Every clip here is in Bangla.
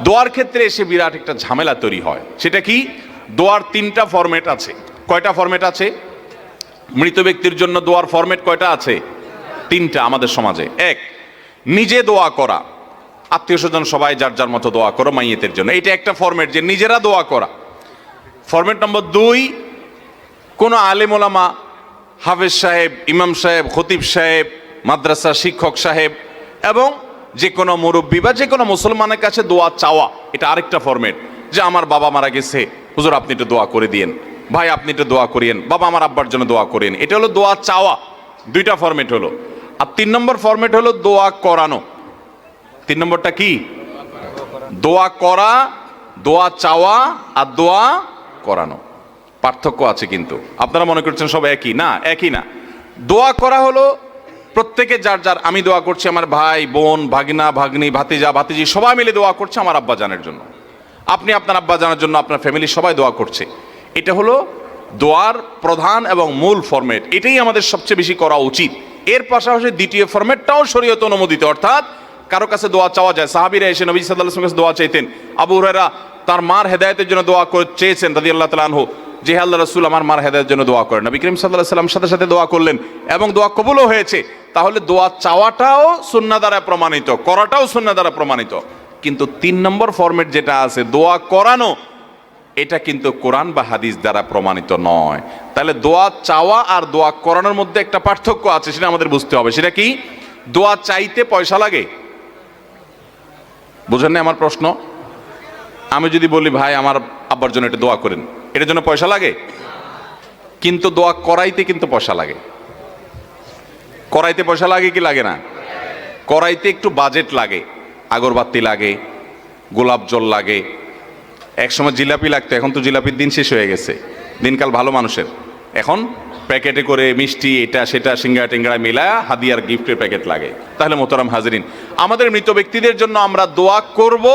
দোয়ার ক্ষেত্রে এসে বিরাট একটা ঝামেলা তৈরি হয়। সেটা কি? দোয়ার তিনটা ফরম্যাট আছে। কয়টা ফরম্যাট আছে? মৃত ব্যক্তির জন্য দোয়ার ফরম্যাট কয়টা আছে? তিনটা আমাদের সমাজে। এক, নিজে দোয়া করা। আত্মীয় স্বজন সবাই যার যার মতো দোয়া করো মাইয়েতের জন্য। এটা একটা ফরম্যাট যে নিজেরা দোয়া করা। ফরম্যাট নম্বর দুই, কোনো আলেম ওলামা, হাফেজ সাহেব, ইমাম সাহেব, খতিব সাহেব, মাদ্রাসা শিক্ষক সাহেব এবং যে কোনো মুরব্বী বা যে কোনো মুসলমানের কাছে দোয়া চাওয়া, এটা আরেকটা ফরম্যাট যে আমার বাবা মারা গেছে, হুজুর আপনি একটু দোয়া করে দিয়েন। ভাই, আপনি একটু দোয়া করিয়েন। বাবা আমার আব্বার জন্য দোয়া করেন এটা হলো দোয়া চাওয়া। দুইটা ফরম্যাট হলো। আর তিন নম্বর ফরম্যাট হলো দোয়া করানো। তিন নম্বরটা কি? দোয়া করা, দোয়া চাওয়া আর দোয়া করানো। পার্থক্য আছে কিন্তু। আপনারা মনে করছেন সব একই? না একই না। দোয়া করা হলো প্রত্যেকে যার যার, আমি দোয়া করছি আমার ভাই, বোন, ভাগনা, ভাগ্নি, ভাতিজা, ভাতিজি, সবাই মিলে দোয়া করছে আমার আব্বা জানের জন্য। আপনি আপনার আব্বা জানার জন্য, আপনার ফ্যামিলি সবাই দোয়া করছে। এটা হলো দোয়ার প্রধান এবং মূল ফরম্যাট এটাই আমাদের সবচেয়ে বেশি করা উচিত। এর পাশাপাশি দ্বিতীয় ফরম্যাটটাও শরীয়ত অনুমোদিত, অর্থাৎ কারও কাছে দোয়া চাওয়া যায়। সাহাবিরা এসে নবী সাল্লাহ কাছে দোয়া চাইতেন। আবু হুরায়রা তার মার হেদায়তের জন্য দোয়া করে, চেয়েছেন রাদি আল্লাহ তালানহু যে আল্লাহ রসুল, আমার মার হেদায়তের জন্য দোয়া করেন। নবী করিম সাল্লাহ সাল্লাম সাথে সাথে দোয়া করলেন এবং দোয়া কবুলও হয়েছে। তাহলে দোয়া চাওয়াটাও সুন্না দ্বারা প্রমাণিত, করাটাও সুন্না দ্বারা প্রমাণিত। কিন্তু তিন নম্বর ফরম্যাট যেটা আছে, দোয়া করানো, এটা কিন্তু কোরআন বা হাদিস দ্বারা প্রমাণিত নয়। তাহলে দোয়া চাওয়া আর দোয়া করানোর মধ্যে একটা পার্থক্য আছে, সেটা আমাদের বুঝতে হবে। সেটা কি? দোয়া চাইতে পয়সা লাগে? বুঝেন আমার প্রশ্ন? আমি যদি বলি, ভাই, আমার আব্বার জন্য এটা দোয়া করেন। এটার জন্য পয়সা লাগে? কিন্তু দোয়া করাইতে কিন্তু পয়সা লাগে। করাইতে পয়সা লাগে কি লাগে না? করাইতে একটু বাজেট লাগে, আগরবাতি লাগে, গোলাপ জল লাগে। একসময় জিলাপি লাগতো, এখন তো জিলাপির দিন শেষ হয়ে গেছে। দিনকাল ভালো মানুষের। এখন প্যাকেটে করে মিষ্টি, এটা, সেটা, সিঙ্গারা টিঙ্গারা মিলা হাদিয়ার গিফটের প্যাকেট লাগে। তাহলে মোতারাম হাজরিন, আমাদের মৃত ব্যক্তিদের জন্য আমরা দোয়া করব,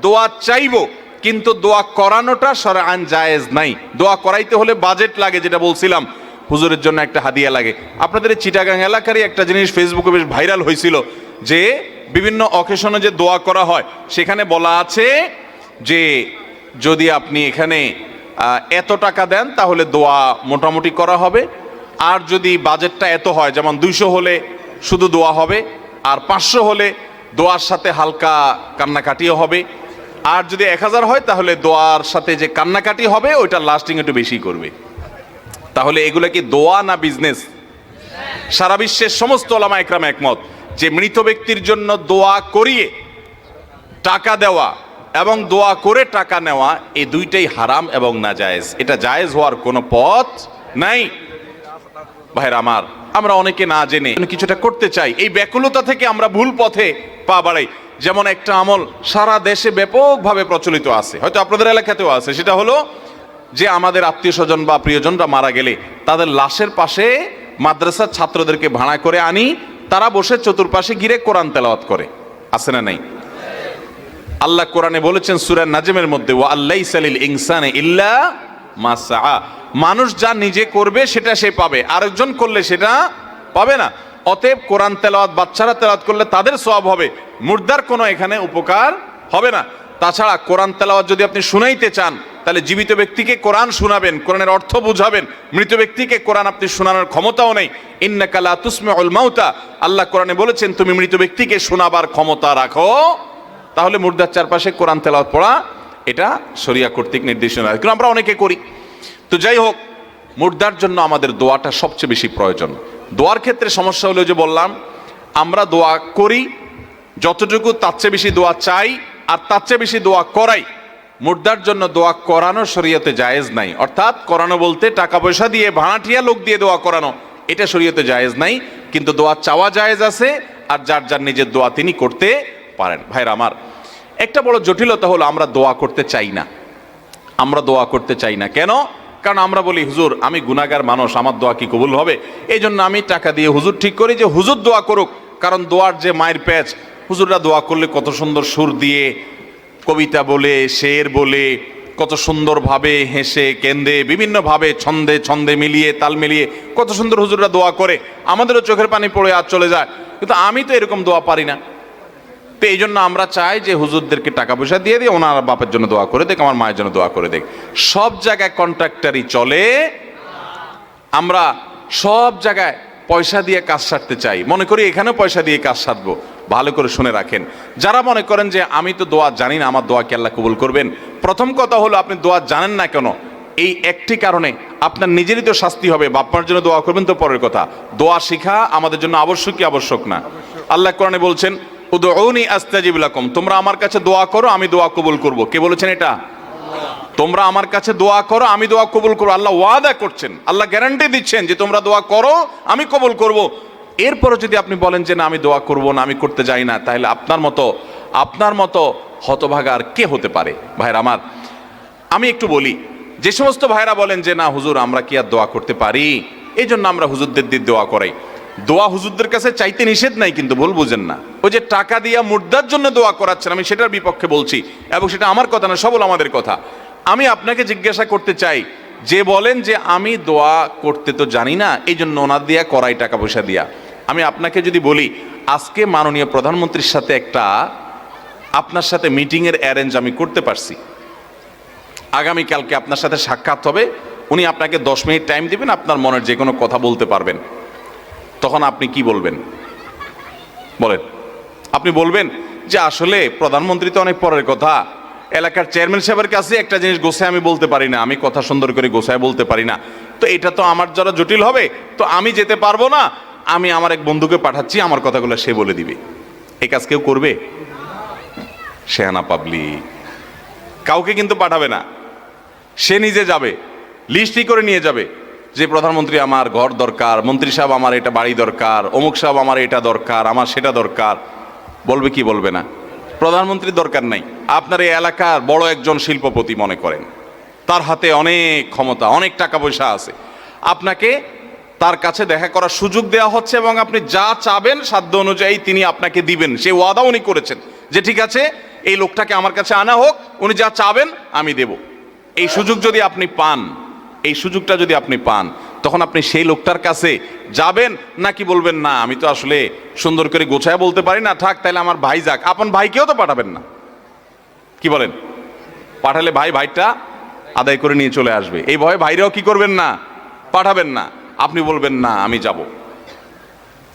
দোয়া চাইব, কিন্তু দোয়া করানোটা সরাআন জায়েজ নাই। দোয়া করাইতে হলে বাজেট লাগে, যেটা বলছিলাম হুজুরের জন্য একটা হাদিয়া লাগে। আপনাদের চিটাগাং এলাকারই একটা জিনিস ফেসবুকে বেশ ভাইরাল হয়েছিল যে বিভিন্ন অকেশনে যে দোয়া করা হয়, সেখানে বলা আছে যে যদি আপনি এখানে এত টাকা দেন তাহলে দোয়া মোটামুটি করা হবে। আর যদি বাজেটটা এত হয়, যেমন দুইশো হলে শুধু দোয়া হবে, আর পাঁচশো হলে দোয়ার সাথে হালকা কান্নাকাটিও হবে। আর যদি এক হাজার হয়, তাহলে দোয়ার সাথে যে কান্নাকাটি হবে, ওইটা লাস্টিং একটু বেশি করবে। তাহলে এগুলো কি দোয়া না বিজনেস সারা বিশ্বের সমস্ত ওলামা একরাম একমত যে মৃত ব্যক্তির জন্য দোয়া করিয়ে টাকা দেওয়া এবং দোয়া করে টাকা নেওয়া এই দুইটাই হারাম এবং না জায়েজ এটা জায়েজ হওয়ার কোনো পথ নাই। ভাইরা আমার, আমরা অনেকে না জেনে কিছুটা করতে চাই। এই ব্যাকুলতা থেকে আমরা ভুল পথে পা বাড়াই। যেমন একটা আমল সারা দেশে ব্যাপকভাবে প্রচলিত আছে। হয়তো আপনাদের এলাকাতেও আছে। সেটা হলো যে আমাদের আত্মীয় স্বজন বা প্রিয়জনরা মারা গেলে তাদের লাশের পাশে মাদ্রাসার ছাত্রদেরকে ভাড়া করে আনি, তারা বসে চতুর্পাশে ঘিরে কোরআন তেলাওয়াত করে। আছে না নাই? আল্লাহ কোরআনে বলেছেন সূরা নাজিমের মধ্যে, ওয়া আল্লাইসালিল ইনসানে ইল্লা মাসা মানুষ যা নিজে করবে, সেটা সে পাবে। আরেকজন করলে সেটা পাবে না। অতএব কোরআন তেলাওয়াত, বাচ্চারা তেলাওয়াত করলে তাদের সওয়াব হবে। মুর্দার কোনো এখানে উপকার হবে না। তাছাড়া কোরআন তেলাওয়াত যদি আপনি শুনাইতে চান তাহলে জীবিত ব্যক্তিকে কোরআন শোনাবেন, কোরআনের অর্থ বুঝাবেন, মৃত ব্যক্তিকে কোরআন আপনি শোনানোর ক্ষমতাও নেই। ইন্নাকালা তুসমিউল মাউতা, আল্লাহ কোরআনে বলেছেন, তুমি মৃত ব্যক্তিকে শোনাবার ক্ষমতা রাখো। তাহলে মুর্দার চারপাশে কোরআন তেলাওয়াত পড়া, এটা শরিয়া কর্তৃক নির্দেশনা। কিন্তু আমরা অনেকে করি। তো যাই হোক, মুর্দার জন্য আমাদের দোয়াটা সবচেয়ে বেশি প্রয়োজন। দোয়ার ক্ষেত্রে সমস্যা হলো যে বললাম, আমরা দোয়া করি, যতটুকু তার চেয়ে বেশি দোয়া চাই, আর তার চেয়ে বেশি দোয়া করাই। মুর্দার জন্য দোয়া করানো শরীয়তে জায়েজ নাই। অর্থাৎ করানো বলতে টাকা পয়সা দিয়ে ভাড়াটিয়া লোক দিয়ে দোয়া করানো, এটা শরীয়তে জায়েজ নাই, কিন্তু দোয়া চাওয়া জায়েজ আছে, আর যার যার নিজের দোয়া তিনি করতে পারেন। ভাইরা আমার, একটা বড় জটিলতা হলো আমরা দোয়া করতে চাই না। আমরা দোয়া করতে চাই না। কেন? কারণ আমরা বলি, হুজুর, আমি গুনাগার মানুষ, আমার দোয়া কি কবুল হবে? এই জন্য আমি টাকা দিয়ে হুজুর ঠিক করি যে, হুজুর, দোয়া করুক। কারণ দোয়ার যে মায়ের প্যাচ হুজুররা দোয়া করলে কত সুন্দর সুর দিয়ে কবিতা বলে, শের বলে, কত সুন্দরভাবে হেসে, কেন্দে, বিভিন্নভাবে ছন্দে ছন্দে মিলিয়ে, তাল মিলিয়ে কত সুন্দর হুজুররা দোয়া করে। আমাদেরও চোখের পানি পড়ে আর চলে যায়। কিন্তু আমি তো এরকম দোয়া পারি না। তো এই জন্য আমরা চাই যে হুজুরদেরকে টাকা পয়সা দিয়ে দিয়ে ওনার বাপের জন্য দোয়া করে দেখ আমার মায়ের জন্য দোয়া করে দেখ সব জায়গায় কন্ট্রাক্টারই চলে। আমরা সব জায়গায় পয়সা দিয়ে কাজ সারতে চাই। মনে করি এখানেও পয়সা দিয়ে কাজ সারবো। ভালো করে শুনে রাখেন। যারা মনে করেন যে আমি তো দোয়া জানি না, আমার দোয়া কি আল্লাহ কবুল করবেন? প্রথম কথা হলো, আপনি দোয়া জানেন না কেন? এই একটি কারণে আপনার নিজেরই তো শাস্তি হবে বাপ্পার জন্য দোয়া করবেন তো পরের কথা। দোয়া শিখা আমাদের জন্য আবশ্যক কি আবশ্যক না? আল্লাহ কোরআনে বলছেন উদৌনি আস্তাজিব লাকুম। তোমরা আমার কাছে দোয়া করো, আমি দোয়া কবুল করব। কে বলেছেন এটা? তোমরা আমার কাছে দোয়া করো, আমি দোয়া কবুল করব। আল্লাহ ওয়াদা করছেন। আল্লাহ গ্যারান্টি দিচ্ছেন যে তোমরা দোয়া করো, আমি কবুল করব। এরপরও যদি আপনি বলেন যে না, আমি দোয়া করব না, আমি করতে যাই না, তাহলে আপনার মতো আপনার মতো হতভাগা আর কে হতে পারে? ভাইরা আমার, আমি একটু বলি, যে সমস্ত ভাইরা বলেন যে না, হুজুর, আমরা কি আর দোয়া করতে পারি? এই জন্য আমরা হুজুরদের দিয়ে দোয়া করাই। দোয়া হুজুরদের কাছে চাইতে নিষেধ নাই, কিন্তু ভুল বুঝেন না। ওই যে টাকা দিয়া মুর্দার জন্য দোয়া করাচ্ছেন, আমি সেটার বিপক্ষে বলছি, এবং সেটা আমার কথা না, সবল আমাদের কথা। আমি আপনাকে জিজ্ঞাসা করতে চাই যে বলেন যে আমি দোয়া করতে তো জানি না, এই জন্য ওনার দিয়া করাই টাকা পয়সা দিয়া। আমি আপনাকে যদি বলি, আজকে মাননীয় প্রধানমন্ত্রীর সাথে একটা, আপনার সাথে মিটিংয়ের অ্যারেঞ্জ আমি করতে পারছি। আগামীকালকে আপনার সাথে সাক্ষাৎ হবে, উনি আপনাকে দশ মিনিট টাইম দিবেন, আপনার মনের যে কোনো কথা বলতে পারবেন। তখন আপনি কি বলবেন? বলেন। আপনি বলবেন যে আসলে প্রধানমন্ত্রী তো অনেক পরের কথা এলাকার চেয়ারম্যান সাহেবের কাছে একটা জিনিস গোছায় আমি বলতে পারি না, আমি কথা সুন্দর করে গোছায় বলতে পারি না। তো এটা তো আমার যারা জটিল হবে, তো আমি যেতে পারব না, আমি আমার এক বন্ধুকে পাঠাচ্ছি, আমার কথাগুলো সে বলে দিবে। এ কাজ কেউ করবে? শেহানা পাবলি কাউকে কিন্তু পাঠাবে না, সে নিজে যাবে, লিস্টই করে নিয়ে যাবে, যে প্রধানমন্ত্রী আমার ঘর দরকার, মন্ত্রী সাহেব আমার এটা বাড়ি দরকার, অমুক সাহেব আমার এটা দরকার, আমার সেটা দরকার, বলবে কি বলবে না? প্রধানমন্ত্রীর দরকার নাই। আপনার এই এলাকার বড় একজন শিল্পপতি মনে করেন। তার হাতে অনেক ক্ষমতা, অনেক টাকা পয়সা আছে। আপনাকে তার কাছে দেখা করার সুযোগ দেওয়া হচ্ছে এবং আপনি যা চাবেন সাধ্য অনুযায়ী তিনি আপনাকে দিবেন। সে ওয়াদা উনি করেছেন যে, ঠিক আছে, এই লোকটাকে আমার কাছে আনা হোক, উনি যা চাবেন আমি দেব। এই সুযোগ যদি আপনি পান, এই সুযোগটা যদি আপনি পান, তখন আপনি সেই লোকটার কাছে যাবেন নাকি বলবেন, না, আমি তো আসলে সুন্দর করে গোছায় বলতে পারি না। থাক, তাহলে আমার ভাই যাক। আপন ভাইকেও তো পাঠাবেন না। কি বলেন? পাঠালে ভাই ভাইটা আদায় করে নিয়ে চলে আসবে। এই ভয়ে ভাইরাও কি করবেন না? পাঠাবেন না। আপনি বলবেন, না, আমি যাব।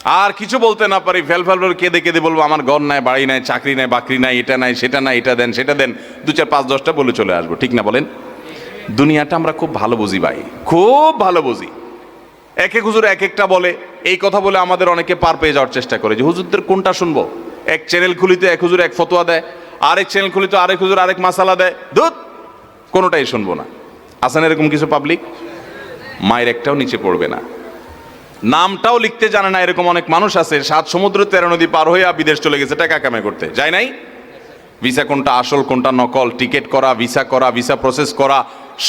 আর কিছু বলতে না পারি, ফেল ফেল কেঁদে কেঁদে বলব, আমার ঘর নাই, বাড়ি নাই, চাকরি নাই, বাকরি নাই, এটা নাই, সেটা নাই, এটা দেন, সেটা দেন। দু চার পাঁচ দশটা বলে চলে আসব, ঠিক না বলেন? দুনিয়াটা আমরা খুব ভালো বুঝি ভাই, খুব ভালো বুঝি। এক এক হুজুর এক একটা বলে, এই কথা বলে আমাদের অনেকে পার পেয়ে যাওয়ার চেষ্টা করে যে, হুজুরদের কোনটা শুনব? এক চ্যানেল খুলিতে এক হুজুর এক ফতোয়া দেয় আরেক চ্যানেল খুলিতে আরেক হুজুর আরেক মাসালা দেয়। দুধ কোনোটাই শুনব না। আসেন এরকম কিছু পাবলিক মায়ের একটাও নিচে পড়বে না। নামটাও লিখতে জানে না এরকম অনেক মানুষ আছে। সাত সমুদ্র, তেরো নদী পার হয়ে বিদেশ চলে গেছে, টাকা কামাই করতে। যায় নাই? ভিসা কোনটা আসল, কোনটা নকল? টিকিট করা, ভিসা করা, ভিসা প্রসেস করা,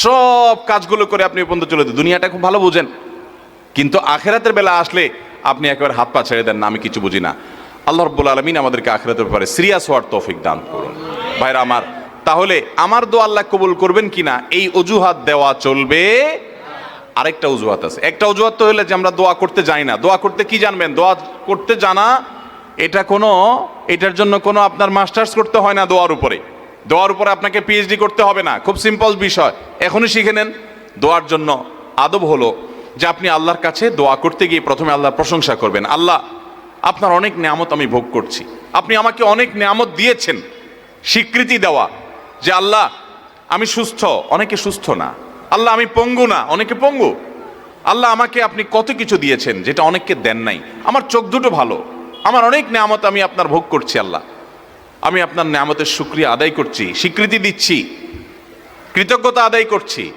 সব কাজগুলো করে আপনি পর্যন্ত চলে দুনিয়াটা খুব ভালো বুঝেন। কিন্তু আখেরাতের বেলা আসলে আপনি একেবারে হাত পা ছেড়ে দেন না, আমি কিছু বুঝি না। আল্লাহ রব্বুল আলমিন আমাদেরকে আখেরাতের ব্যাপারে সিরিয়াস হওয়ার তৌফিক দান করুন। ভাইরা আমার, তাহলে আমার দোয়া আল্লাহ কবুল করবেন কিনা? এই অজুহাত দেওয়া চলবে। আরেকটা অজুহাত আছে। একটা অজুহাত তো হলে যে আমরা দোয়া করতে যাই না। দোয়া করতে কি জানবেন? দোয়া করতে জানা, এটা কোনো, এটার জন্য কোনো আপনার মাস্টার্স করতে হয় না দোয়ার উপরে। দোয়ার উপরে আপনাকে পিএইচডি করতে হবে না। খুব সিম্পল বিষয়। এখনই শিখে নেন। দোয়ার জন্য আদব হলো যে আপনি আল্লাহর কাছে দোয়া করতে গিয়ে প্রথমে আল্লাহর প্রশংসা করবেন। আল্লাহ আপনার অনেক নিয়ামত আমি ভোগ করছি। আপনি আমাকে অনেক নিয়ামত দিয়েছেন, স্বীকৃতি দেওয়া, যে আল্লাহ, আমি সুস্থ, অনেকে সুস্থ না। আল্লাহ, আমি পঙ্গু না, অনেকে পঙ্গু। আল্লাহ আমাকে আপনি কত কিছু দিয়েছেন যেটা অনেককে দেন নাই। আমার চোখ দুটো ভালো। আমার অনেক নিয়ামত আমি আপনার ভোগ করছি, আল্লাহ। আমি আপনার নিয়ামতের সুক্রিয়া আদায় করছি, স্বীকৃতি দিচ্ছি, কৃতজ্ঞতা আদায় করছি।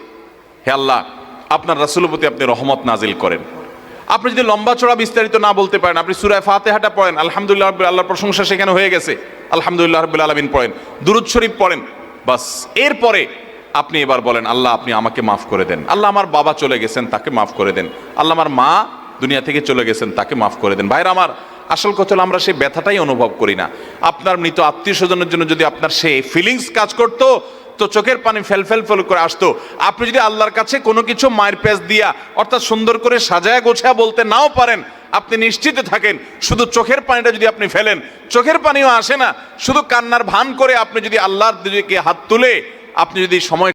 হে আল্লাহ, আপনার রাসুলপতি আপনি রহমত নাজিল করেন। আপনি যদি লম্বা চড়া বিস্তারিত না বলতে পারেন, আপনি সুরায় ফাতেহাটা পড়েন, আলহামদুলিল্লাহ রাব্বিল আল্লাহর প্রশংসা সেখানে হয়ে গেছে। আলহামদুলিল্লাহ রবিল আলমিন পড়েন, দুরুদ শরীফ পড়েন, বাস। এরপরে আপনি এবার বলেন, আল্লাহ আপনি আমাকে মাফ করে দেন। আল্লাহ আমার বাবা চলে গেছেন, তাকে মাফ করে দেন। আল্লাহ আমার মা দুনিয়া থেকে চলে গেছেন, তাকে মাফ করে দেন। ভাইরা আমার, আসল কথা হলো আমরা সেই ব্যথাটাই অনুভব করি না। আপনার মৃত আত্মীয় স্বজনের জন্য যদি আপনার সেই ফিলিংস কাজ করতো তো চোখের পানি ফেল ফেল ফেল করে আসতো। আপনি যদি আল্লাহর কাছে কোনো কিছু মায়ের প্যাঁচ দিয়া অর্থাৎ সুন্দর করে সাজায় গোছায় বলতে নাও পারেন, আপনি নিশ্চিত থাকেন শুধু চোখের পানিটা যদি আপনি ফেলেন। চোখের পানিও আসে না, শুধু কান্নার ভান করে আপনি যদি আল্লাহর দিকে হাত তুলে, আপনি যদি সময়